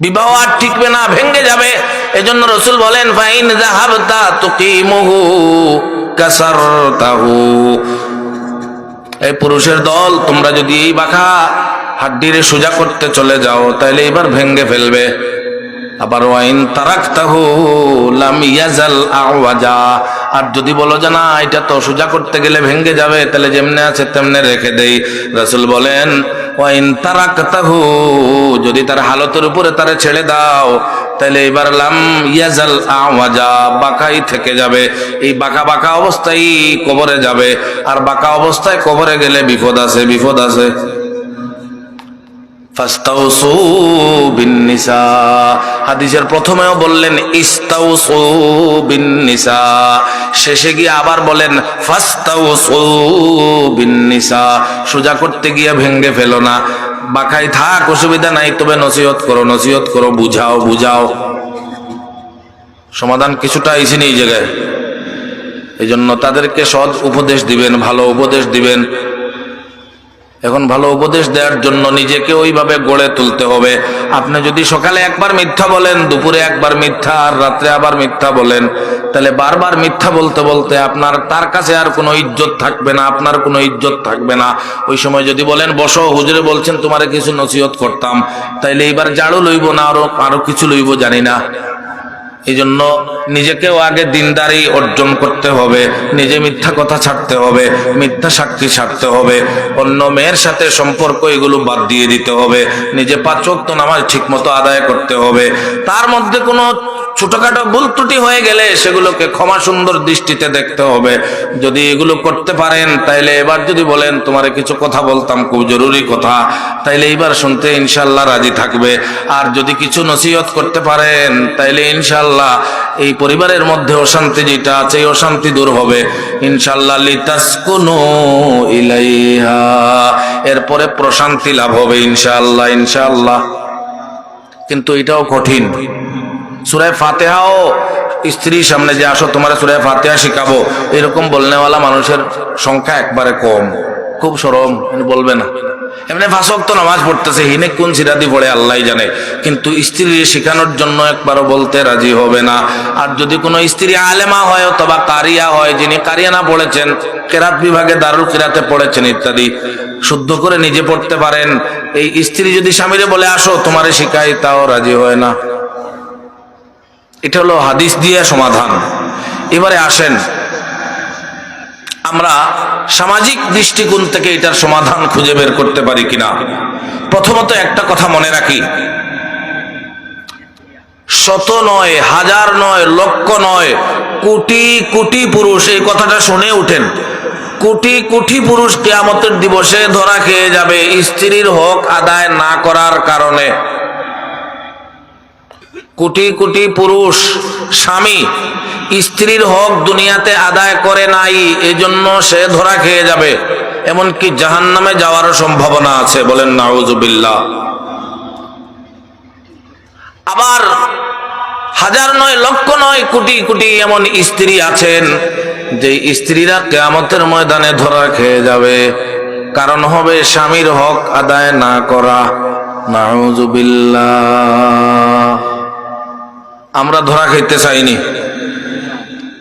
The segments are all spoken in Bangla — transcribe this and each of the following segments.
বিবাহ আর ঠিকবে না ভেঙ্গে যাবে। এজন্য রসুল বলেন, ফাইন জাহাবতা তুকিমুহু কাসারতাহু। এই পুরুষের দল, তোমরা যদি এই বাখা হাড্ডিরে সোজা করতে চলে যাও তাহলে এবার ভেঙ্গে ফেলবে। আবার ওয়াইন তারাকতাহু লাম ইয়াজাল আওয়াজা। আর যদি বলো যে না, এটা তো সোজা করতে গেলে ভেঙ্গে যাবে, তাহলে যেমনে আছে তেমনে রেখে দেই। রাসূল বলেন ওয়াইন তারাকতাহু, যদি তার হালতের উপরে তারে ছেড়ে দাও, তাহলে এবার লাম ইয়াজাল আওয়াজা বাঁকাই থেকে যাবে। এই বাঁকা বাঁকা অবস্থায় কবরে যাবে। আর বাঁকা অবস্থায় কবরে গেলে বিপদ আছে বিপদ আছে। হাদিসের প্রথমেও বললেন শেষে গিয়ে আবার বলেন বিন্নিসা। সোজা করতে গিয়ে ভেঙ্গে ফেলো না। বাকাই থাক, অসুবিধা নাই, তবে নসিহত করো নসিহত করো, বুঝাও বুঝাও। সমাধান কিছুটা আইসিনি এই জায়গায়। এই জন্য তাদেরকে সৎ উপদেশ দিবেন, ভালো উপদেশ দিবেন। এখন ভালো উপদেশ দেওয়ার জন্য নিজেকে ওইভাবে গড়ে তুলতে হবে। আপনি যদি সকালে একবার মিথ্যা বলেন, দুপুরে একবার মিথ্যা, আর রাত্রে আবার মিথ্যা বলেন, তাহলে বারবার মিথ্যা বলতে বলতে আপনার, তার কাছে আর কোনো ইজ্জত থাকবে না, আপনার কোনো ইজ্জত থাকবে না। ওই সময় যদি বলেন, বসো, হুজুরে বলছেন তোমারে কিছু নসিহত করতাম, তাইলে এইবার জাড়ু লইব না, আরও আরও কিছু লইব জানি না। এই জন্য নিজেকেও আগে দিনদারি অর্জন করতে হবে, নিজে মিথ্যা কথা ছাড়তে হবে, মিথ্যা সাক্ষী ছাড়তে হবে, অন্য মেয়ের সাথে সম্পর্ক এগুলো বাদ দিয়ে দিতে হবে, নিজে পাচক তো নামাজ ঠিকমতো আদায় করতে হবে। তার মধ্যে কোনো ছোটখাটো ভুল ত্রুটি হয়ে গেলে সেগুলোকে ক্ষমা সুন্দর দৃষ্টিতে দেখতে হবে। যদি এগুলো করতে পারেন, তাইলে এবার যদি বলেন, তোমারে কিছু কথা বলতাম, খুব জরুরি কথা তাইলে এইবার শুনতে ইনশাল্লাহ রাজি থাকবে। আর যদি কিছু নসিহত করতে পারেন, তাইলে ইনশাল্লাহ এই পরিবারের মধ্যে অশান্তি যেটা আছে, এই অশান্তি দূর হবে। ইনশাল্লাহ লিতাসকুনু ইলাইহা, এরপরে প্রশান্তি লাভ হবে ইনশাআল্লাহ ইনশাআল্লাহ। কিন্তু এটাও কঠিন। সুরায় ফাতেহাও স্ত্রীর সামনে যে আসো, তোমার সুরায় ফাতেহা শিখাবো। এরকম বলনেওয়ালা মানুষের সংখ্যা একবারে কম। খুব সরম বলবে না। এমনি ফাঁসক তো নামাজ পড়তেছে, হিনে কোন সিরাদি পড়ে আল্লাহ জানে। কিন্তু স্ত্রী শেখানোর জন্য একবারও বলতে রাজি হবে না। আর যদি কোনো স্ত্রী আলেমা হয়, অথবা কারিয়া হয়, যিনি কারিয়ানা পড়েছেন, কেরাত বিভাগে দারুল কেরাতে পড়েছেন ইত্যাদি, শুদ্ধ করে নিজে পড়তে পারেন। এই স্ত্রী যদি স্বামীরে বলে, আসো, তোমারে শিখাই তাও রাজি হয় না। এটা হলো হাদিস দিয়ে সমাধান। এবারে আসেন, আমরা সামাজিক দৃষ্টিকোণ থেকে এটার সমাধান খুঁজে বের করতে পারি কিনা। প্রথমত একটা কথা মনে রাখি। শত নয়, হাজার নয়, লক্ষ নয়, কোটি কোটি পুরুষ, এই কথাটা শুনে উঠেন। কোটি কোটি পুরুষ কেয়ামতের দিবসে ধরা খেয়ে যাবে, স্ত্রীর হক আদায় না করার কারণে। কোটি কোটি পুরুষ, স্বামী, স্ত্রীর হক দুনিয়াতে আদায় করে নাই, এজন্য সে ধরা খেয়ে যাবে। এমনকি জাহান নামে যাওয়ারও সম্ভাবনা আছে, বলেন নাউজুবিল্লাহ। আবার হাজার নয়, লক্ষ নয়, কোটি কোটি এমন স্ত্রী আছেন, যে স্ত্রীরা কেয়ামতের ময়দানে ধরা খেয়ে যাবে। কারণ হবে স্বামীর হক আদায় না করা। নাউজুবিল্লাহ। আমরা ধরা খাইতে চাইনি।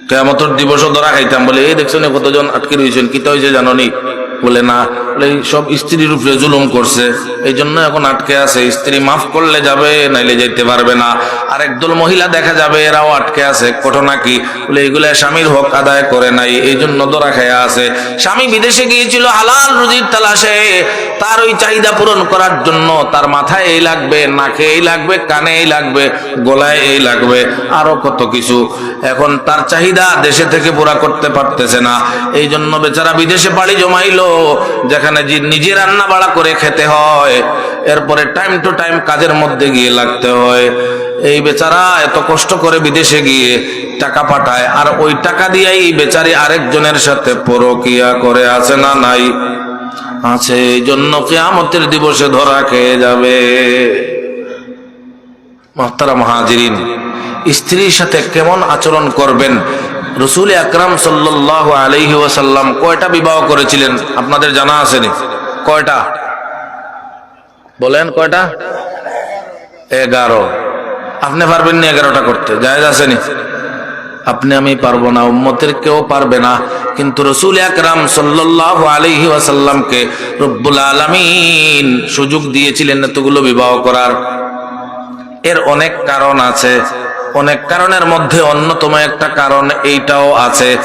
কেমতর দিবসও ধরা খাইতাম। বলে, এই দেখছেন কতজন আটকে রয়েছেন কি হয়েছে জাননি? বলে, না। বলে সব স্ত্রীর উপরে জুলুম করছে। এই জন্য এখন আটকে আছে। স্ত্রী মাফ করলে যাবে, নাইলে যেতে পারবে না। আর একদল মহিলা দেখা যাবে, এরাও আটকে আছে। ঘটনা কি? বলে, এগুলা স্বামীর হক আদায় করে নাই। এই জন্য ধরা খায়া আছে। স্বামী বিদেশে গিয়েছিল, হালাল রুজির তালাশে। তার ওই চাহিদা পূরণ করার জন্য তার মাথায় এই লাগবে, নাকে এই লাগবে, কানে এই লাগবে, গলায় এই লাগবে, আরও কত কিছু। এখন তার চাহিদা দেশে থেকে পুরা করতে পারতেছে না। এই জন্য বেচারা বিদেশে বাড়ি জমাইলো, যেখানে নিজে রান্না বাড়া করে খেতে হয়। এরপরে টাইম টু টাইম কাজের মধ্যে গিয়ে লাগতে হয়। এই বেচারা এত কষ্ট করে বিদেশে গিয়ে টাকা পাঠায়, আর ওই টাকা দিয়েই বেচারি আরেকজনের সাথে পরকিয়া করে আছে না নাই? আছে এই জন্য কেয়ামতের দিবসে ধরা খেয়ে যাবে। মহতারা মহাজিরিন স্ত্রীর সাথে কেমন আচরণ করবেন? রসুল আকরাম সাল্লাহ আলহি ওয়াসাল্লাম কয়টা বিবাহ করেছিলেন? আপনাদের জানা আছে নি? কয়টা? বলেন কয়টা? এগারো। আপনি পারবেন না এগারোটা করতে? জায়েজ আসেনি আপনি আমি পারব না, উম্মতের কেউ পারবে না। কিন্তু রসুল আকরাম সাল্লাহ আলহি ওয়াসাল্লামকে রব্বুল আলমিন সুযোগ দিয়েছিলেন এতগুলো বিবাহ করার। এর অনেক কারণ আছে। অনেক কারণের মধ্যে অন্যতম একটা কারণ এইটাও আছে।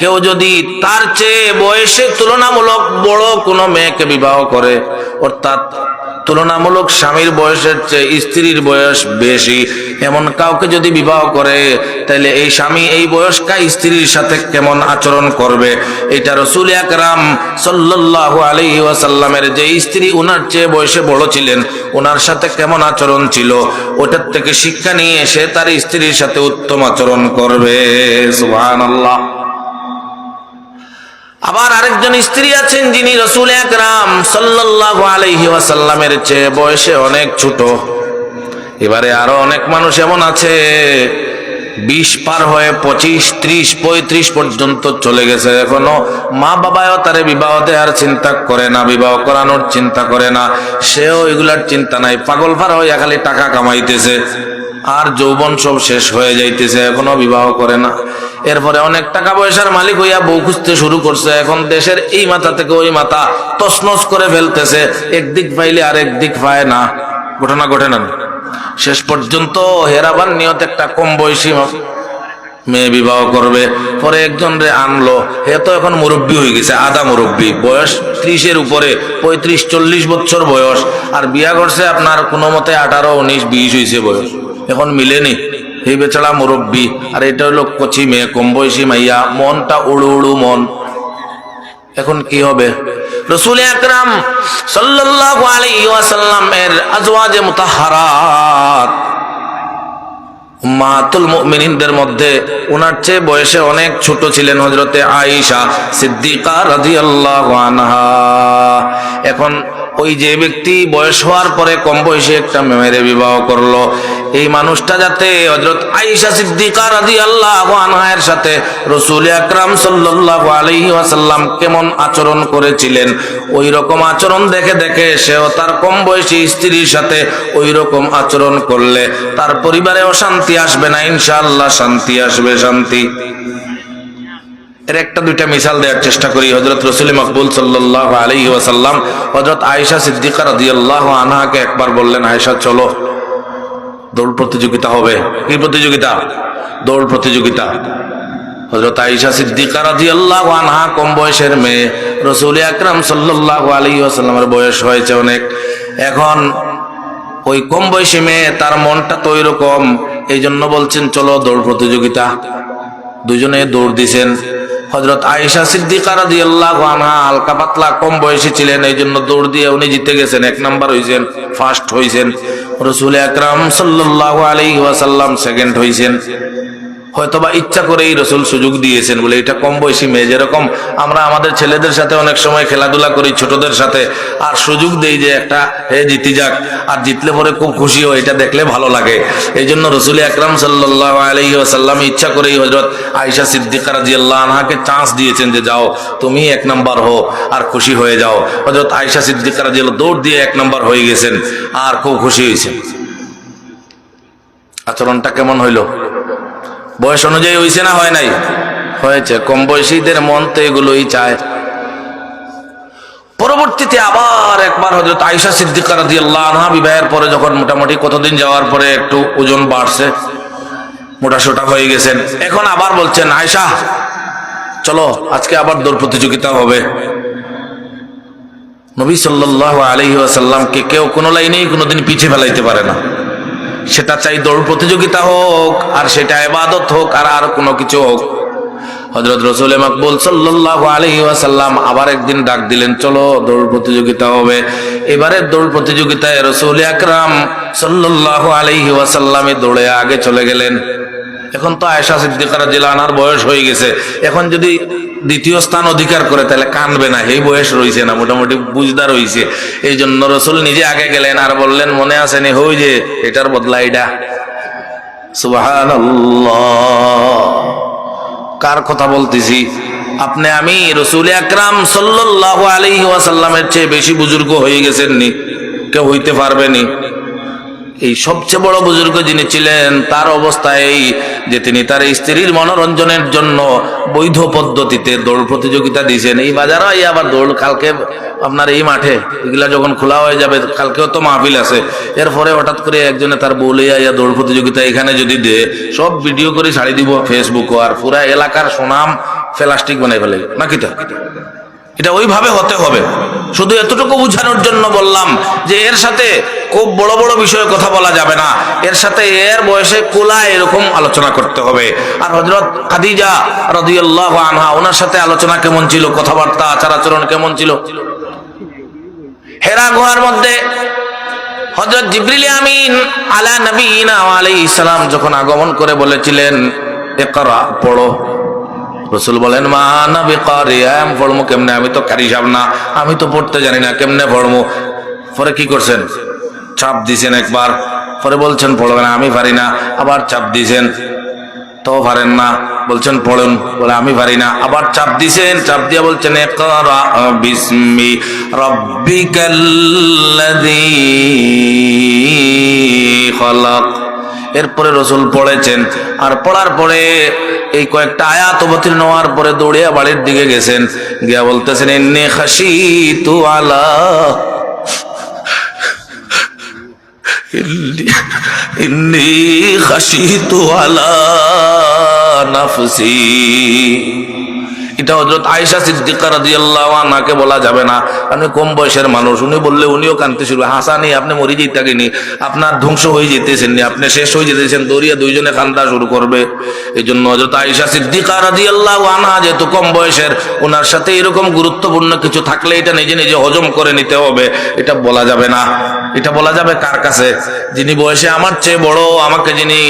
কেউ যদি তার চেয়ে বয়সে তুলনামূলক বড় কোনো মেয়েকে বিবাহ করে, অর্থাৎ তুলনামূলক স্বামীর বয়সের চেয়ে স্ত্রীর বয়স বেশি। এমন কাউকে যদি বিবাহ করে তাহলে এই স্বামী এই বয়স্কা স্ত্রীর সাথে কেমন আচরণ করবে? এটা রসুল আকরাম সাল্লাহ আলহি ওয়াসাল্লামের যে স্ত্রী ওনার চেয়ে বয়সে বড় ছিলেন ওনার সাথে কেমন আচরণ ছিল? ওটার থেকে শিক্ষা নিয়ে এসে তার স্ত্রীর সাথে উত্তম আচরণ করবে। সুহান আল্লাহ আবার আরেকজন স্ত্রী আছেন যিনি রসুল একরাম সাল্লাল্লাহু আলাইহি চেয়ে বয়সে অনেক ছোট। এবারে আরও অনেক মানুষ এমন আছে, বিশ পার হয়ে পঁচিশ, ত্রিশ, পঁয়ত্রিশ পর্যন্ত চলে গেছে এখনও। মা বাবাও তারে বিবাহ দেওয়ার চিন্তা করে না, বিবাহ করানোর চিন্তা করে না। সেও এগুলার চিন্তা নাই। পাগল ফার হইয়া খালি টাকা কামাইতেছে। আর যৌবন সব শেষ হয়ে যাইতেছে, এখনও বিবাহ করে না। এরপরে অনেক টাকা পয়সার মালিক হইয়া বউ খুঁজতে শুরু করছে। এখন দেশের এই মাথা থেকে ওই মাথা তসনস করে ফেলতেছে। একদিক পাইলে আর একদিক পায় না। ঘটনা ঘটে না। শেষ পর্যন্ত হেরাবার নিয়ত একটা কম বয়সী মেয়ে বিবাহ করবে। পরে একজন রে আনলো। হে তো এখন মুরব্বী হয়ে গেছে, আধা মুরব্বী। বয়স ত্রিশের উপরে, পঁয়ত্রিশ, চল্লিশ বছর বয়স। আর বিয়া করছে আপনার কোনো মতে আঠারো, উনিশ, বিশ হয়েছে বয়স। এখন মিলেনি। এই বেচারা মুরব্বী, আর এটা হলো কচি মেয়ে কম বয়সী মাইয়া, মনটা উড়ু উড়ু মন। এখন কি হবে? রসুল আকরাম সাল্লাল্লাহু আলাইহি ওয়াসাল্লামের আজওয়াজে মুতাহহারাত মাতুল মুমিনিনদের মধ্যে ওনার চেয়ে বয়সে অনেক ছোট ছিলেন হজরতে আয়েশা সিদ্দিকা রাদিয়াল্লাহু আনহা। এখন ওই যে ব্যক্তি বয়স হওয়ার পরে কম বয়সে একটা মেয়েরে বিবাহ করল। এই মানুষটা যাতে হজরত আয়েশা সিদ্দিকা রাদিয়াল্লাহু আনহার সাথে রসুল আকরাম সাল্লাল্লাহু আলাইহি ওয়াসাল্লাম কেমন আচরণ করেছিলেন, ওই রকম আচরণ দেখে দেখে সেও তার কম বয়সী স্ত্রীর সাথে ওই রকম আচরণ করলে। তার পরিবারে অশান্তি আসবে না, ইনশাআল্লাহ শান্তি আসবে, শান্তি। এর একটা দুইটা মিসাল দেওয়ার চেষ্টা করি। হজরত রসুল মকবুল সাল্লাহ আলী ওয়াসাল্লাম হজরত আয়েশা সিদ্দিকা রাদিয়াল্লাহু আনহাকে একবার বললেন, আয়েশা, চলো। দৌড় প্রতিযোগিতা হবে। কি প্রতিযোগিতা? দৌড় প্রতিযোগিতা। হজরত আয়েশা সিদ্দিকা রাদিয়াল্লাহু আনহা কম বয়সের মেয়ে। রসুল আকরাম সাল্লাল্লাহু আলাইহি ওয়াসাল্লামের বয়স হয়েছে অনেক। এখন ওই কম বয়সী মেয়ে, তার মনটা তো ওই রকম এই জন্য বলছেন, চলো দৌড় প্রতিযোগিতা। দুজনে দৌড় দিছেন। হজরত আয়েশা সিদ্দিকা রাদিয়াল্লাহু আনহা হালকা পাতলা কম বয়সী ছিলেন এই জন্য দৌড় দিয়ে উনি জিতে গেছেন। এক নাম্বার হইছেন ফার্স্ট হয়েছেন রসুল আকরাম সাল্লাল্লাহু আলাইহি ওয়াসাল্লাম সেকেন্ড হইছেন। হয়তোবা ইচ্ছা করেই রসুল সুযোগ দিয়েছেন বলে, এটা কম বয়সী মেয়ে যেরকম আমরা আমাদের ছেলেদের সাথে অনেক সময় খেলাধুলা করি ছোটদের সাথে, আর সুযোগ দেই যে একটা, হে জিতি যাক, আর জিতলে পরে খুব খুশি হয় এটা দেখলে ভালো লাগে। এই জন্য রসুল আকরাম সাল্লাহ আলহি আসাল্লাম ইচ্ছা করেই হজরত আয়সা সিদ্দিকা রাজি আল্লাহ আনহাকে চান্স দিয়েছেন যে যাও, তুমি এক নাম্বার হো আর খুশি হয়ে যাও। হজরত আয়সা সিদ্দিকা রাজি আল্লাহ দৌড় দিয়ে এক নাম্বার হয়ে গেছেন, আর খুব খুশি হয়েছেন। আচরণটা কেমন হইল? বয়স অনুযায়ী হয়েছে না হয় নাই? হয়েছে, কম বয়সীদের মন তো এগুলোই চায়। পরবর্তীতে আবার একবার হজরত আয়সা সিদ্দিকা রাদি আল্লাহ আনহা বিবাহের পরে যখন মোটামুটি কতদিন যাওয়ার পরে একটু ওজন বাড়ছে মোটা সোটা হয়ে গেছেন, এখন আবার বলছেন আয়সা চলো, আজকে আবার দৌড় প্রতিযোগিতা হবে। নবী সাল্লাহ আলহি আসাল্লামকে কেউ কোনো লাইনেই কোনোদিন পিছিয়ে ফেলাইতে পারে না। সেটা চাই দৌড় প্রতিযোগিতা হোক, আর সেটা এবাদত হোক, আর আর কোনো কিছু হোক। হজরত রসুল মকবুল সাল্লাহ আলহি ওয়াসাল্লাম আবার একদিন ডাক দিলেন, চলো, দৌড় প্রতিযোগিতা হবে। এবারে দৌড় প্রতিযোগিতায় রসুল আকরাম সাল্লাহ আলহি ওয়াসাল্লামে দৌড়ে আগে চলে গেলেন। এখন তো আয়সা সিদ্দিকার জেলানার বয়স হয়ে গেছে। এখন যদি দ্বিতীয় স্থান অধিকার করে, তাহলে কানবে না, এই বয়স রয়েছে না, মোটামুটি বুঝদার হয়েছে এই জন্য রসুল নিজে আগে গেলেন আর বললেন, মনে আসেনি হই যে, এটার বদলা এটা কার কথা বলতেছি? আপনি আমি, রসুল আকরাম সাল্লাহ আলী ওয়াসাল্লামের চেয়ে বেশি বুজুর্গ হয়ে গেছেন নি, কেউ হইতে পারবেনি এই সবচেয়ে বড় বুজুর্গ যিনি ছিলেন, তার অবস্থা এই যে তিনি তার স্ত্রীর মনোরঞ্জনের জন্য বৈধ পদ্ধতিতে দৌড় প্রতিযোগিতা দিয়েছেন। এই বাজারে এই আবার দৌড় কালকে আপনার এই মাঠে, এগুলা যখন খোলা হয়ে যাবে, কালকেও তো মাহফিল আছে। এরপরে হঠাৎ করে একজনে তার বলে ইয়া দৌড় প্রতিযোগিতা এখানে যদি দে, সব ভিডিও করে ছাড়ি দিব ফেসবুক আর পুরা এলাকার সুনাম প্লাস্টিক বানাই ফেলে। নাকি তো? এটা ওইভাবে হতে হবে। শুধু এতটুকু বোঝানোর জন্য বললাম যে এর সাথে খুব বড় বড় বিষয়ে কথা বলা যাবে না। এর সাথে এর বয়সে কোলা এরকম আলোচনা করতে হবে। আর হজরত খাদিজা রাদিয়াল্লাহু আনহা, ওনার সাথে আলোচনা কেমন ছিল, কথাবার্তা আচার আচরণ কেমন ছিল? হেরা গুহার মধ্যে হজরত জিবরিল আমিন আলা নবীনা আলাইহিস সালাম যখন আগমন করে বলেছিলেন, ইকরা, পড়ো। রসুল বলেন, মা না বেকারি পড়ব কেমনে? আমি তো কারি সাব না, আমি তো পড়তে জানি না, কেমনে পড়ব পরে কি করছেন? চাপ দিছেন একবার। পরে বলছেন পড়বেন আমি পারি না। আবার চাপ দিছেন, তো পারেন না। বলছেন, পড়ুন। বলে, আমি পারি না। আবার চাপ দিছেন, চাপ দিয়ে বলছেন এরপরে রসুল পড়েছেন, আর পড়ার পরে এই কয়েকটা আয়াত অবতীর্ণ হওয়ার পরে দৌড়িয়া বাড়ির দিকে গেছেন। গিয়া বলতেছেন এমনি খাসি তু আলা খাসি তু আলা নাফসি। এটা হজরত আয়েশা সিদ্দিকা রাদিয়াল্লাহু আনহাকে বলা যাবে না। আপনি কম বয়সের মানুষ, উনি বললে উনিও কানতে শুরু। হাসানি, আপনি মরি যেতেনি আপনার ধ্বংস হয়ে যেতেছেন আপনি শেষ হয়ে যেতেছেন দৌড়িয়া দুইজনে কান্দা শুরু করবে। এই জন্য হজরত আয়েশা সিদ্দিকা রাদিয়াল্লাহু আনহা যেহেতু কম বয়সের ওনার সাথে এরকম গুরুত্বপূর্ণ কিছু থাকলে এটা নিজে নিজে হজম করে নিতে হবে, এটা বলা যাবে না। এটা বলা যাবে কার কাছে? যিনি বয়সে আমার চেয়ে বড়, আমাকে যিনি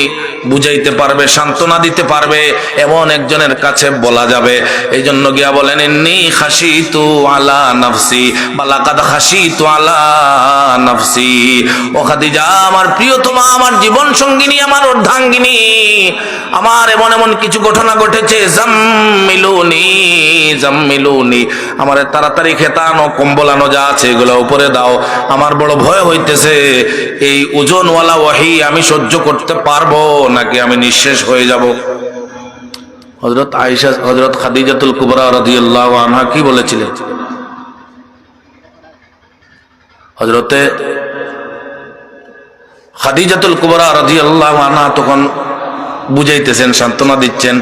বুঝাইতে পারবে, সান্ত্বনা দিতে পারবে, এমন একজনের কাছে বলা যাবে। এই জন্য গিয়া বলেন এমনি খাসি তু আলা নফসি, বালাকাদ খাসি তু আলা নফসি। ও খাদিজা, আমার প্রিয়তমা, আমার জীবন সঙ্গিনী, আমার অর্ধাঙ্গিনী, আমার এমন এমন কিছু ঘটনা ঘটেছে, জাম্মিলুনি জাম্মিলুনি। আমার তাড়াতাড়ি খেতানো কম্বলানো যা আছে এগুলো উপরে দাও। আমার বড় ভয় হইতেছে, এই ওজনওয়ালা ওয়াহি আমি সহ্য করতে পারব নাকি আমি নিঃশেষ হয়ে যাব? হজরত আয়েশা হজরত খাদিজাতুল কুবরা রাদিয়াল্লাহু আনহা কি বলেছিলেন হজরতে খাদিজাতুল কুবরা রাদিয়াল্লাহু আনহা তখন বুঝাইতেছেন, সান্ত্বনা দিচ্ছেন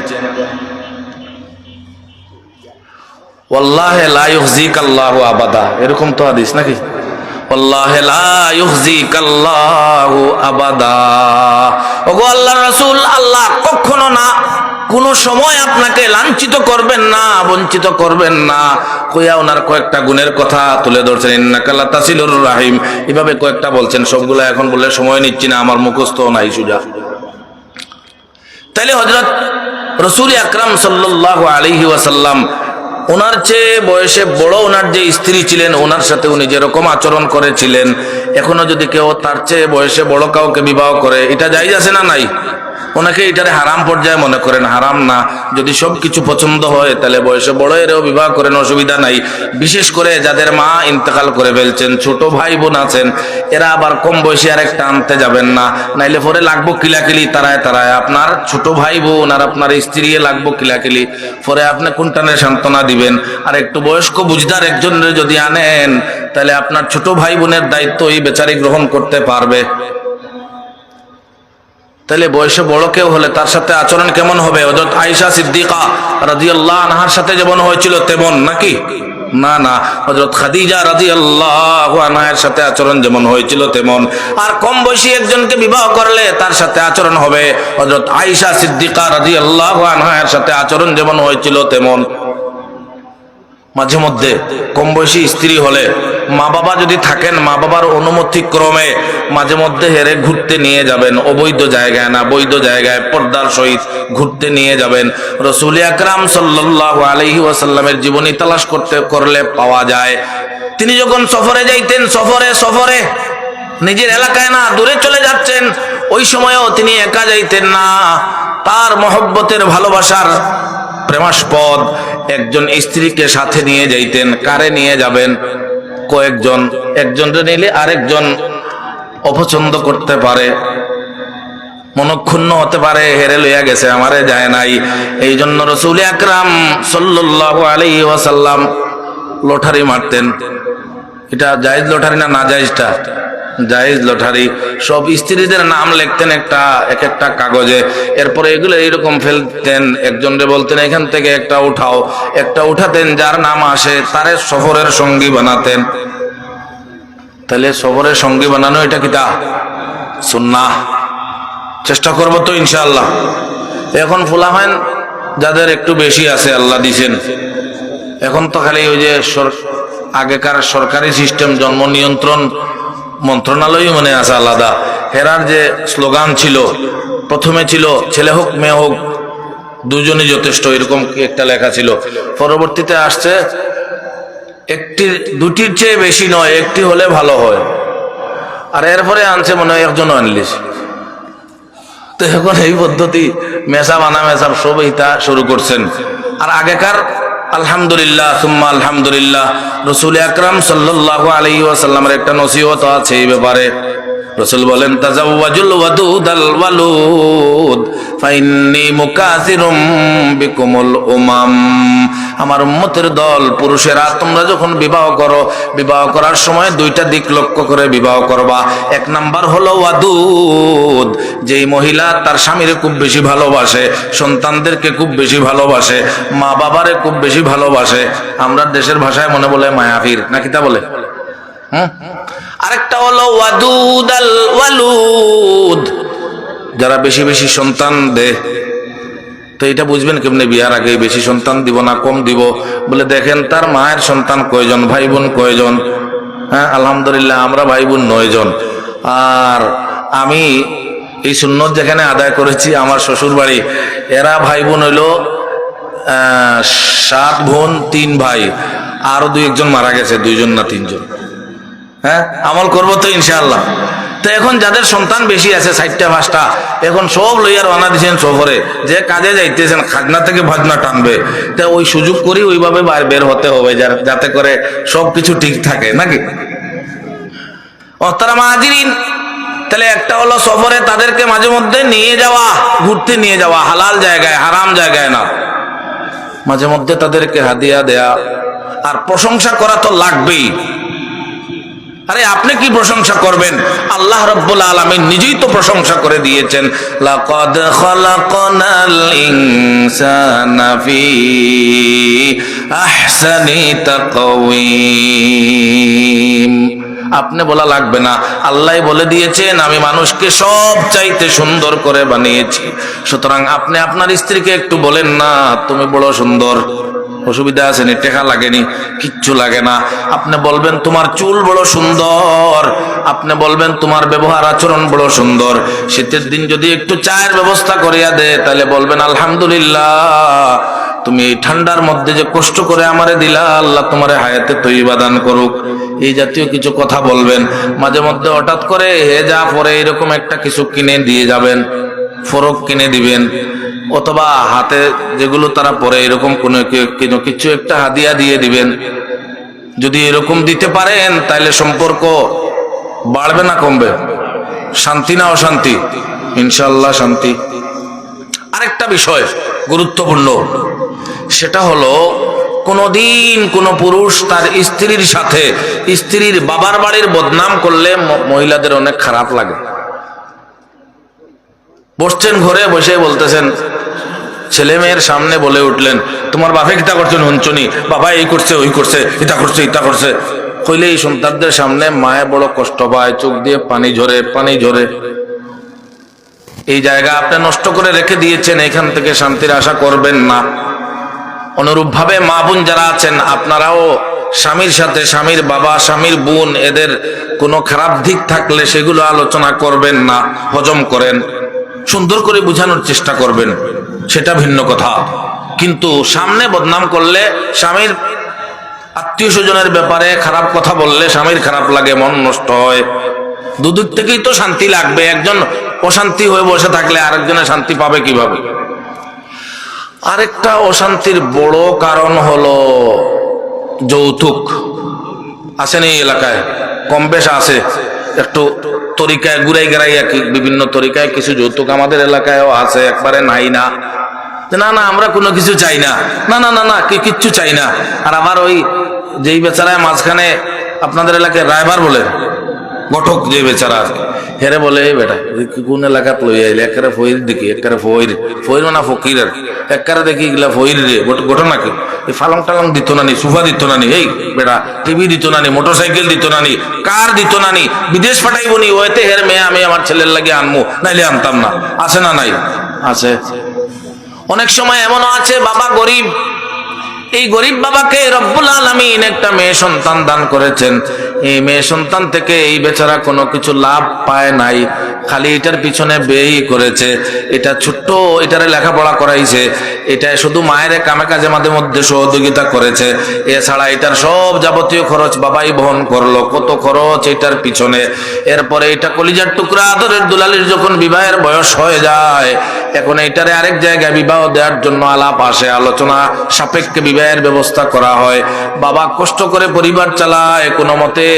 ওয়াল্লাহে লা ইউহজিকাল্লাহু আবাদা। এরকম তো হাদিস নাকি? ওয়াল্লাহে লা ইউহজিকাল্লাহু আবাদা। ওগো আল্লাহর রাসূল, আল্লাহ কখনো না, কোন সময় আপনাকে লাঞ্ছিত করবেন না, বঞ্চিত করবেন না। কইয়া ওনার কয়েকটা গুণের কথা তুলে ধরছেন ইন্নাকাল্লা তাসিলুর রাহিম। এভাবে কয়েকটা বলছেন, সবগুলো এখন বলে সময় নিচ্ছি না, আমার মুখস্থ নাই সুজা। তাইলে হজরত রসুল আকরাম সাল্লাহ আলহি ওয়াসাল্লাম ওনার চেয়ে বয়সে বড় ওনার যে স্ত্রী ছিলেন, ওনার সাথে উনি যেরকম আচরণ করেছিলেন, এখনও যদি কেউ তার চেয়ে বয়সে বড় কাউকে বিবাহ করে, এটা যাই আছে না নাই? ওনাকে এটারে হারাম পর্যায়ে মনে করেন, হারাম না। যদি সব কিছু পছন্দ হয়, তাহলে বয়সে বড় এরও বিবাহ করেন, অসুবিধা নাই। বিশেষ করে যাদের মা ইন্তেকাল করে ফেলছেন, ছোট ভাই বোন আছেন, এরা আবার কম বয়সে আর একটা আনতে যাবেন না। নাইলে পরে লাগবো কিলাকিলি, তারায় তারায়। আপনার ছোট ভাই বোন আর আপনার স্ত্রী লাগবো কিলাকিলি। পরে আপনি কোনটানে সান্ত্বনা দিবেন? আর একটু বয়স্ক বুঝদার একজনের যদি আনেন, তাহলে আপনার ছোট ভাই বোনের দায়িত্ব এই বেচারি গ্রহণ করতে পারবে। তাহলে বয়সে বড় কেউ হলে তার সাথে আচরণ কেমন হবে? হজরত আয়েশা সিদ্দিকা রাদিয়াল্লাহু আনহার সাথে যেমন হয়েছিল তেমন, নাকি? না না। হজরত খাদিজা রাদিয়াল্লাহু আনহার সাথে আচরণ যেমন হয়েছিল তেমন। আর কম বয়সী একজনকে বিবাহ করলে তার সাথে আচরণ হবে। হজরত আয়েশা সিদ্দিকা রাদিয়াল্লাহু আনহার সাথে আচরণ যেমন হয়েছিল তেমন। মাঝে মধ্যে কম বয়সী স্ত্রী হলে মা বাবা যদি থাকেন, মা বাবার অনুমতি ক্রমে মাঝে মধ্যে হেরে ঘুরতে নিয়ে যাবেন, অবৈধ জায়গায় না, বৈধ জায়গায় পর্দার সহিত ঘুরতে নিয়ে যাবেন। রসুল আকরাম সাল্লাহ আলহি ওয়াসাল্লামের জীবনী তালাশ করতে, করলে পাওয়া যায়। তিনি যখন সফরে যাইতেন, সফরে সফরে, নিজের এলাকায় না, দূরে চলে যাচ্ছেন, ওই সময়ও তিনি একা যাইতেন না। তার মহব্বতের ভালোবাসার প্রেমাস্পদ, একজন স্ত্রীকে সাথে নিয়ে যাইতেন, কারে নিয়ে যাবেন? কয়েকজন একজনকে নিলে আরেকজন অপছন্দ করতে পারে। মনক্ষুণ্ণ হতে পারে, হেরে লইয়া গেছে, আমারে যায় নাই। এই জন্য রসুল আকরাম সাল্লাল্লাহু আলাইহি ওয়াসাল্লাম লটারি মারতেন। এটা জায়েজ লটারি না না জায়েজটা জায়েজ লটারি। সব স্ত্রীদের নাম লিখতেন একটা, এক একটা কাগজে। এরপরে এগুলো এইরকম ফেলতেন, একজনরে বলতেন, এখান থেকে একটা উঠাও। একটা উঠাতেন, যার নাম আসে, তারে সফরের সঙ্গী বানাতেন। তাহলে সফরের সঙ্গী বানানো এটা কিতা সুন্নাহ। চেষ্টা করব তো, ইনশাআল্লাহ। এখন ফুলাহান যাদের একটু বেশি আছে, আল্লাহ দিছেন। এখন তো খালি ওই যে আগেকার সরকারি সিস্টেম, জন্ম নিয়ন্ত্রণ মন্ত্রণালয় মনে আছে আলাদা। হেরার যে স্লোগান ছিল, প্রথমে ছিল, ছেলে হোক, মেয়ে হোক, দুজনই যথেষ্ট, এরকম একটা লেখা ছিল। পরবর্তীতে আসছে, একটি, দুটির চেয়ে বেশি নয়, একটি হলে ভালো হয়। আর এরপরে আনছে মনে হয় একজন আনলিস তো এখন এই পদ্ধতি, মেসা বানা মেসাব সব ইতা শুরু করছেন। আর আগেকার আলহামদুলিল্লাহ, সুম্মা আলহামদুলিল্লাহ। রসুল আকরাম সাল্লাহ আলাইহি ওয়াসাল্লামের একটা নসিহত আছে এই ব্যাপারে। রসুল বলেন, তাজাওয়াজুল ওয়াদুদ আল ওয়ালুদ, ফাইন্নি মুকাসিরুম বিকুমুল উমাম। আমার উম্মতের দল, পুরুষেরা, তোমরা যখন বিবাহ করো, বিবাহ করার সময় দুইটা দিক লক্ষ্য করে বিবাহ করবা। এক নাম্বার হলো ওয়াদুদ, যেই মহিলা তার স্বামীরে খুব বেশি ভালোবাসে, সন্তানদেরকে খুব বেশি ভালোবাসে, মা বাবারে খুব বেশি ভালোবাসে। আমরা দেশের ভাষায় মনে বলে মায়াফির নাকি তা বলে? আরেকটা হলো ওয়াদুদ আল ওয়ালুদ যারা বেশি বেশি সন্তান দে তো এটা বুঝবেন কেমনে বিয়ার আগে বেশি সন্তান দিব না, কম দিব? বলে দেখেন, তার মায়ের সন্তান কয়জন? ভাই বোন কয়জন? হ্যাঁ আলহামদুলিল্লাহ, আমরা ভাই বোন নয় জন আর আমি এই সুন্নত যেখানে আদায় করেছি, আমার শ্বশুর বাড়ি এরা ভাই বোন হইল সাত বোন, তিন ভাই। আরও দুই একজন মারা গেছে, দুইজন না তিনজন। হ্যাঁ আমল করব তো ইনশাআল্লাহ। তো এখন যাদের সন্তান বেশি আছে ষাটটা পাঁচটা, এখন সব লইয়ার রানা দিয়েছেন সফরে। যে কাজে যাইতেছেন, খাজনা থেকে ভাজনা টানবে। তা ওই সুযোগ করি ওইভাবে বের হতে হবে যাতে করে সব কিছু ঠিক থাকে, নাকি? তারা মাহাজিরিন, তাহলে একটা হলো সফরে তাদেরকে মাঝে মধ্যে নিয়ে যাওয়া, ঘুরতে নিয়ে যাওয়া, হালাল জায়গায়, হারাম জায়গায় না। মাঝে মধ্যে তাদেরকে হাদিয়া দেয়া, আর প্রশংসা করা তো লাগবেই। আরে, আপনি কি প্রশংসা করবেন? আল্লাহ রব্বুল আলমিন নিজেই তো প্রশংসা করে দিয়েছেন। লাকাদ খালাকনাল ইনসানা ফি আহসানি তাকওয়িম। আপনি বলা লাগবে না, আল্লাহ বলে দিয়েছেন, আমি মানুষকে সব চাইতে সুন্দর করে বানিয়েছি। সুতরাং আপনি আপনার স্ত্রীকে একটু বলেন না, তুমি বড় সুন্দর। অসুবিধা আছে নি, টেকা লাগেনি, কিচ্ছু লাগে না। আপনি বলবেন, তোমার চুল বড় সুন্দর। আপনি বলবেন, তোমার ব্যবহার আচরণ বড় সুন্দর। শীতের দিন যদি একটু চায়ের ব্যবস্থা করিয়া দে তাহলে বলবেন, আলহামদুলিল্লাহ, তুমি এই ঠান্ডার মধ্যে যে কষ্ট করে আমারে দিলা, আল্লাহ তোমার হায়াতে তৈবা দান করুক। এই জাতীয় কিছু কথা বলবেন। মাঝে মধ্যে হঠাৎ করে, হে যা পরে, এরকম একটা কিছু কিনে দিয়ে যাবেন, ফরক কিনে দিবেন। অথবা হাতে যেগুলো তারা পরে এরকম কোনো কিছু একটা হাদিয়া দিয়ে দিবেন। যদি এরকম দিতে পারেন, তাহলে সম্পর্ক বাড়বে না, কমবে। শান্তি না অশান্তি? ইনশাল্লাহ শান্তি। আরেকটা বিষয় গুরুত্বপূর্ণ, সেটা হলো কোনোদিন কোনো পুরুষ তার স্ত্রীর সাথে স্ত্রীর বাবার বাড়ির বদনাম করলে মহিলাদের অনেক খারাপ লাগে। বসছেন ঘরে বসে বলতেছেন ছেলে মেয়ের সামনে বলে উঠলেন, তোমার বাপে কিতা করছেন হঞ্চনি বাবা এই করছে, ওই করছে ইটা করছে ইটা করছে। কইলে এই সন্তানদের সামনে মায়ে বড় কষ্ট পায়, চোখ দিয়ে পানি ঝরে পানি ঝরে। এই জায়গা আপনি নষ্ট করে রেখে দিয়েছেন, এখান থেকে শান্তির আশা করবেন না। অনুরূপ ভাবে মা বোন যারা আছেন, আপনারাও স্বামীর সাথে, স্বামীর বাবা, স্বামীর বোন, এদের কোনো খারাপ দিক থাকলে সেগুলো আলোচনা করবেন না, হজম করেন। সুন্দর করে বোঝানোর চেষ্টা করবেন। সেটা ভিন্ন কথা। কিন্তু সামনে বদনাম করলে স্বামীর আত্মীয় স্বজনের ব্যাপারে খারাপ কথা বললে স্বামীর খারাপ লাগে, মন নষ্ট হয়। দুদিক থেকেই তো শান্তি লাগবে। একজন অশান্তি হয়ে বসে থাকলে আরেকজনের শান্তি পাবে কীভাবে? আরেকটা অশান্তির বড় কারণ হলো যৌতুক। আসেন এলাকায়? কম বেশ আছে। একটু তরিকায় ঘুরাই কি বিভিন্ন তরিকায় কিছু যৌতুক আমাদের এলাকায়ও আছে, একবারে নাই না। না না, আমরা কোনো কিছু চাই না। না না না না কিচ্ছু চাই না। আর আবার ওই যেই বেচারায় মাঝখানে আপনাদের এলাকায় রায়বার বলে, গঠক যে বেচারা আছে, হেরে বলে, এই বেটা কোন এলাকাত লই আইলে? একারে ফইর দেখি একারে ফইর ফইর মানে ফকির আর একারে দেখি গিলা ফইর রে ঘট- ঘটনা কি? ফালং টালং দিত না নি সুফা দিত না নি এই বেটা টিভি দিত না নি মোটরসাইকেল দিত না নি কার দিত না নি বিদেশ পাঠাইব নি ওতে হের মেয়ে আমি আমার ছেলের লাগে আনমু নাইলে আনতাম না আছে না নাই? আছে। অনেক সময় এমনও আছে বাবা গরিব এই গরিব বাবাকে রব্বুল আলমিন একটা মেয়ে সন্তান দান করেছেন এই মেয়ে সন্তান থেকে এই বেচারা কোনো কিছু লাভ পায় নাই। খালি এটার পিছনে ব্যয়ই করেছে। এটা ছোট্ট, এটারে লেখাপড়া করাইছে। এটা শুধু মায়ের কামে কাজে মাঝে মধ্যে সহযোগিতা করেছে। এছাড়া এটার সব যাবতীয় খরচ বাবাই বহন করল। কত খরচ এটার পিছনে। এরপরে এটা কলিজার টুকরা আদরের দুলালির যখন বিবাহের বয়স হয়ে যায়, এখন এটারে আরেক জায়গায় বিবাহ দেওয়ার জন্য আলাপ আসে, আলোচনা সাপেক্ষে বিবাহের ব্যবস্থা করা হয়। বাবা কষ্ট করে পরিবার চালায়, কোনো মতে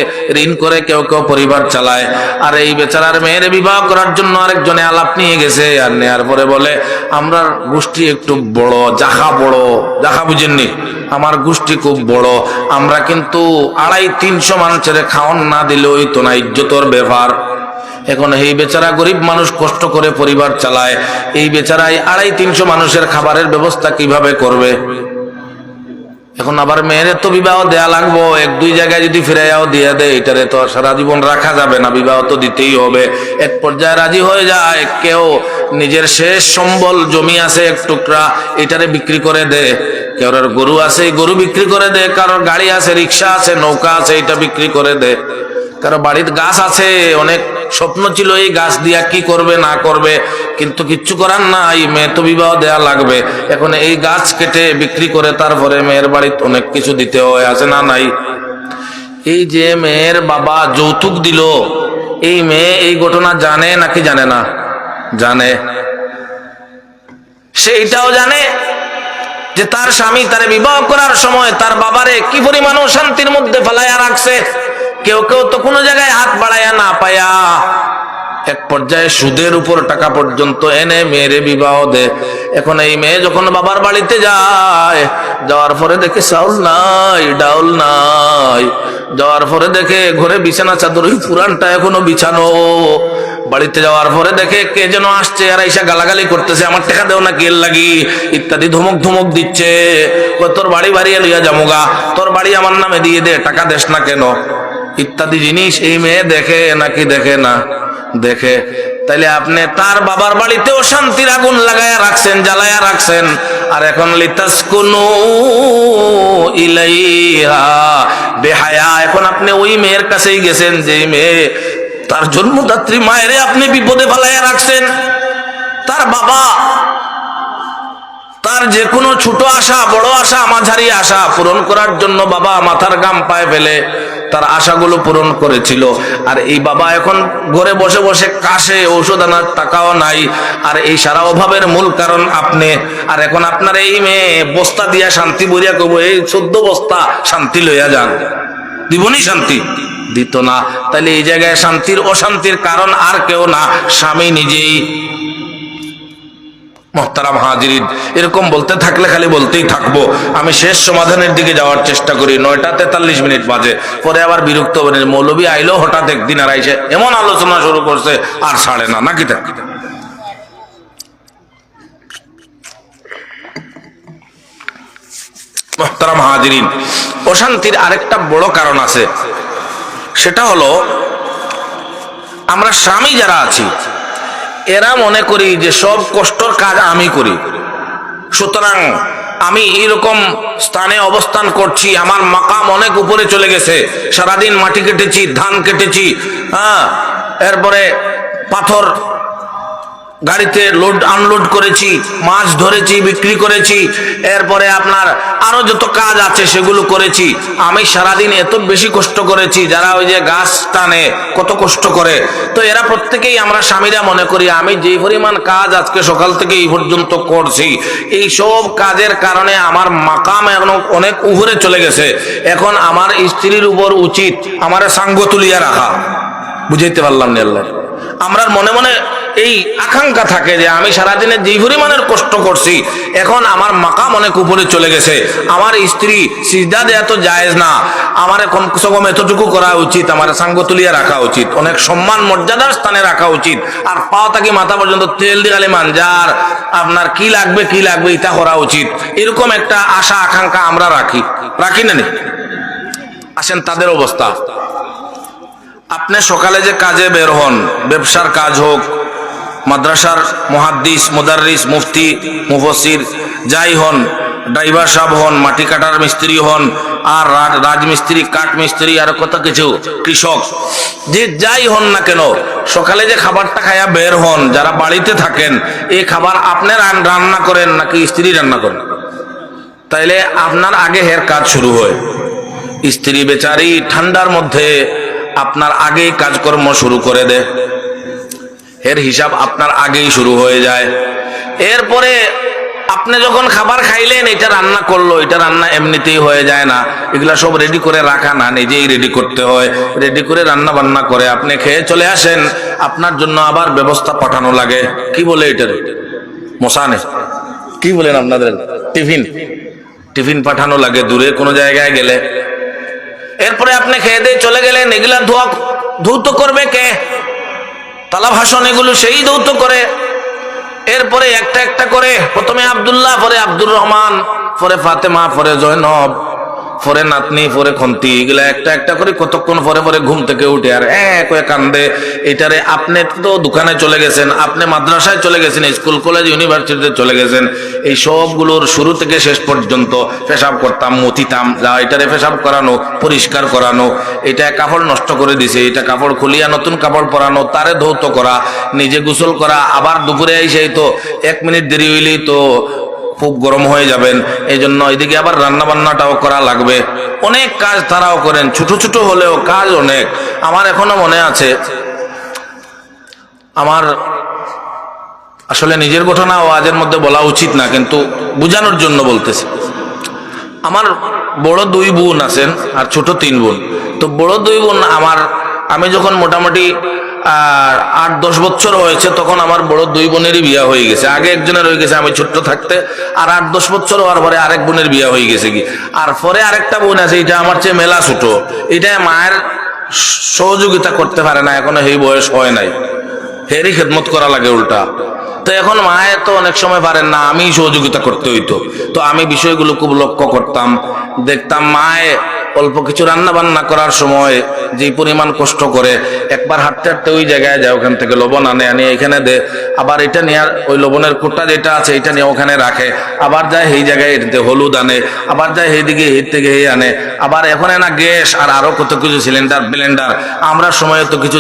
ঋণ করে কেউ কেউ পরিবার চালায়। আর এই বেচারার মেয়ের বিবাহ করার জন্য আরেকজনে আলাপ নিয়ে গেছে আর নেয়ার পরে বলে, আমরা গোষ্ঠী একটু বড় জাখা বড় জাখা বুঝেননি। আমার গোষ্ঠী খুব বড়, আমরা কিন্তু আড়াই তিনশো মানুষের খাওয়ান না দিলেই তো না ইজ্জতর ব্যাপার এখন এই বেচারা গরিব মানুষ কষ্ট করে পরিবার চালায়। এই বেচারাই আড়াই তিনশো মানুষের খাবারের ব্যবস্থা কীভাবে করবে? এখন আবার মেয়ের তো বিবাহ দেয়া লাগবো। এক, দুই জায়গায় যদি ফিরাইয়াও দিয়ে দেয়, এটারে তো সারা জীবন রাখা যাবে না, বিবাহ তো দিতেই হবে। এক পর্যায়ে রাজি হয়ে যায়, কেউ নিজের শেষ সম্বল জমি আছে এক টুকরা, এটারে বিক্রি করে দে। কেউ গরু আছে, গরু বিক্রি করে দে, কারোর গাড়ি আছে, রিক্সা আছে, নৌকা আছে, এটা বিক্রি করে দে। কারও বাড়ির গাছ আছে, অনেক স্বপ্ন ছিল এই গাছ দিয়া কি করবে, না করবে, কিন্তু কিচ্ছু করার নাই, মেয়ে তো বিবাহ দেয়া লাগবে। এখন এই গাছ কেটে বিক্রি করে তারপরে মেয়ের বাড়িতে অনেক কিছু দিতে হয়, আছে না নাই? এই যে মেয়ের বাবা যৌতুক দিল, এই মেয়ে এই ঘটনা জানে নাকি জানে না? জানে। সে এটাও জানে যে তার স্বামী তারে বিবাহ করার সময় তার বাবারে কি পরিমাণ শান্তির মধ্যে ফেলাইয়া রাখছে কেউ কেউ তো কোনো জায়গায় হাত বাড়াইয়া না পায়া এক পর্যায়ে সুদের উপর টাকা পর্যন্ত এনে মেয়েরে বিবাহ দে। এখন এই মেয়ে যখন বাবার বাড়িতে যায়, যাওয়ার পরে দেখে চাউল নাই, ডাউল নাই। যাওয়ার পরে দেখে ঘরে বিছানা, চাদর ওই পুরানটা এখনও বিছানো। বাড়িতে যাওয়ার পরে দেখে কে যেন আসছে আর এসে গালাগালি করতেছে, আমার টাকা দেও না কেল লাগি? ইত্যাদি ধমক ধমক দিচ্ছে। তোর বাড়ি বাড়িয়ে লইয়া যামুগা, তোর বাড়ি আমার নামে দিয়ে দে, টাকা দেস না কেন? ইত্যাদি জিনিস এই মেয়ে দেখে নাকি দেখে না? দেখে। তাইলে আপনি তার বাবার বাড়িতেও শান্তির আগুন লাগায়া রাখছেন, জ্বালায়া রাখছেন। আর এখন লিতাস কোনো বেহায়া, এখন আপনি ওই মেয়ের কাছেই গেছেন যে মেয়ে তার জন্মদাত্রী মায়েরে আপনি বিপদে ফেলাইয়া রাখছেন। তার বাবা তার যে কোনো ছোট আশা, বড় আশা, মাঝারি আশা পূরণ করার জন্য বাবা মাথার গাম পায়ে ফেলে তার আশাগুলো পূরণ করেছিল। আর এই বাবা এখন ঘরে বসে বসে কাশে, ঔষধ আনার টাকাও নাই। আর এই সারা অভাবের মূল কারণ আপনি। আর এখন আপনার এই মেয়ে বস্তা দিয়া শান্তি বরিয়া করব এই চোদ্দ বস্তা শান্তি লইয়া যান। দিবনি শান্তি? দিত না। তাহলে এই জায়গায় শান্তির অশান্তির কারণ আর কেউ না, স্বামী নিজেই। মোহতারাম হাজিরিন, এরকম বলতে থাকলে খালি বলতেই থাকব। আমি শেষ সমাধানের দিকে যাওয়ার চেষ্টা করি, নয়টা তেতাল্লিশ মিনিট বাজে। পরে আবার বিরক্ত হবেন, মৌলবী আইলো, হঠাৎ একদিন আর আইসে এমন আলোচনা শুরু করছে, আর ছাড়ে না, নাকি তা মোহতারাম হাজিরিন, অশান্তির আরেকটা বড় কারণ আছে। সেটা হলো, আমরা স্বামী যারা আছি এরা মনে করি যে সব কষ্টর কাজ আমি করি। সুতরাং আমি এইরকম স্থানে অবস্থান করছি, আমার মাকাম অনেক উপরে চলে গেছে। সারাদিন মাটি কেটেছি, ধান কেটেছি হ্যাঁ এরপরে পাথর গাড়িতে লোড আনলোড করেছি, মাছ ধরেছি, বিক্রি করেছি, এরপরে আপনার আরও যত কাজ আছে সেগুলো করেছি। আমি সারাদিন এত বেশি কষ্ট করেছি, যারা ওই যে গাছ টানে, কত কষ্ট করে। তো এরা প্রত্যেকেই আমরা স্বামীরা মনে করি, আমি যে পরিমাণ কাজ আজকে সকাল থেকে এই পর্যন্ত করছি, এই সব কাজের কারণে আমার মাকাম এখন অনেক উপরে চলে গেছে। এখন আমার স্ত্রীর উপর উচিত আমার সাঙ্গ তুলিয়া রাখা। বুঝাইতে পারলাম না আল্লাহ? আমরার মনে মনে এই আকাঙ্ক্ষা থাকে যে আমি সারাদিনে যেই পরিমাণের কষ্ট করছি, এখন আমার মাকাম অনেক উপরে চলে গেছে। আমার স্ত্রী সিজদা দেয়া তো জায়েজ না। আমার কমসে কম এতটুকু করা উচিত, আমার সাঙ্গ তুলিয়া রাখা উচিত। অনেক সম্মান, মর্যাদার স্থানে রাখা উচিত। আর পাও থাকি মাথা পর্যন্ত তেল দিগালে মানজার আপনার কি লাগবে কি লাগবে, এটা করা উচিত। এরকম একটা আশা, আকাঙ্ক্ষা আমরা রাখি। রাখি নি? আসেন, তাদের অবস্থা। আপনি সকালে যে কাজে বের হন, ব্যবসার কাজ হোক মাদ্রাসার মহাদ্দিস মুদারিস মুফতি মুফসির যাই হন, ড্রাইভার সাহেব হন, মাটি কাটার মিস্ত্রি হন, আর রাজ রাজমিস্ত্রি কাঠ মিস্ত্রি আর কত কিছু কৃষক, যে যাই হন না কেন, সকালে যে খাবারটা খায়া বের হন, যারা বাড়িতে থাকেন এই খাবার আপনি রান্না করেন নাকি স্ত্রী রান্না করেন? তাইলে আপনার আগে হের কাজ শুরু হয়। স্ত্রী বেচারি ঠান্ডার মধ্যে আপনার আগেই কাজকর্ম শুরু করে দেয়। এর হিসাব আপনার আগেই শুরু হয়ে যায়। এরপরে আপনি যখন খাবার খাইলেন, এটা রান্না করল, এটা রান্না এমনিতেই হয়ে যায় না। এগুলা সব রেডি করে রাখা না, নিজেই রেডি করতে হয়। রেডি করে রান্না বান্না করে আপনি খেয়ে চলে আসেন, আপনার জন্য আবার ব্যবস্থা পাঠানো লাগে। কি বলে এটার মশানে কি বলেন আপনাদের? টিফিন। টিফিন পাঠানো লাগে, দূরে কোনো জায়গায় গেলে। এরপরে আপনি খেয়ে দিয়ে চলে গেলেন, এগুলা ধোয়া ধৌত করবে কে? তালা ভাষণ এগুলো সেই দৌত করে। এরপরে একটা একটা করে, প্রথমে আবদুল্লাহ, পরে আব্দুর রহমান, পরে ফাতেমা, পরে জয়নব। পরে নাতনি পরে খন্তি, এগুলা একটা একটা করে কতক্ষণ পরে পরে ঘুম থেকে উঠে আর এক কান্দে। এটারে আপনি তো দোকানে চলে গেছেন, আপনি মাদ্রাসায় চলে গেছেন, স্কুল, কলেজ, ইউনিভার্সিটিতে চলে গেছেন, এই সবগুলোর শুরু থেকে শেষ পর্যন্ত পেশাব করতাম, মতিতাম, যা এটারে পেশাব করানো, পরিষ্কার করানো, এটা কাপড় নষ্ট করে দিছে, এটা কাপড় খুলিয়া নতুন কাপড় পরানো, তারে ধৌত করা, নিজে গোসল করা, আবার দুপুরে এসেই তো এক মিনিট দেরি হইলেই তো খুব গরম হয়ে যাবেন। এই জন্য এদিকে আবার রান্না বান্নাটাও করা লাগবে। অনেক কাজ তারাও করেন, ছোট ছোট হলেও কাজ অনেক। আমার এখনও মনে আছে, আমার আসলে নিজের ঘটনা ওয়াজের মধ্যে বলা উচিত না, কিন্তু বুঝানোর জন্য বলতেছি। আমার বড় দুই বোন আছেন আর ছোট তিন বোন। তো বড় দুই বোন আমার, আমি যখন মোটামুটি আর আট, দশ বছর হয়েছে, তখন আমার বড় দুই বোনেরই বিয়া হয়ে গেছে। আগে একজনের হয়ে গেছে, আমি ছোট্ট থাকতে। আর আট, দশ বছর হওয়ার পরে আরেক বোনের বিয়া হয়ে গেছে কি। আর পরে আরেকটা বোন আছে, এটা আমার চেয়ে মেলা ছোট। এটা মায়ের সহযোগিতা করতে পারে না, এখনও সেই বয়স হয় নাই। হেরি খেদমত করা লাগে উল্টা। তো এখন মায়ের তো অনেক সময় পারেন না আমি সহযোগিতা করতে হইতো। তো আমি বিষয়গুলো খুব লক্ষ্য করতাম। দেখতাম মায়ে অল্প কিছু রান্না বান্না করার সময় যে পরিমাণ কষ্ট করে একবার হাঁটতে হাঁটতে ওই জায়গায় যায়, ওখান থেকে লবণ আনে আনি এখানে দে। আবার এটা নিয়ে ওই লবণের কোটা যেটা আছে, এটা নিয়ে ওখানে রাখে। আবার যায় সেই জায়গায় এটাতে হলুদ আনে, আবার যায় সেইদিকে হিট থেকে হে আনে। আবার এখন না গ্যাস আর আরও কত কিছু সিলিন্ডার, ব্লেন্ডার, আমরা সময় তো কিছু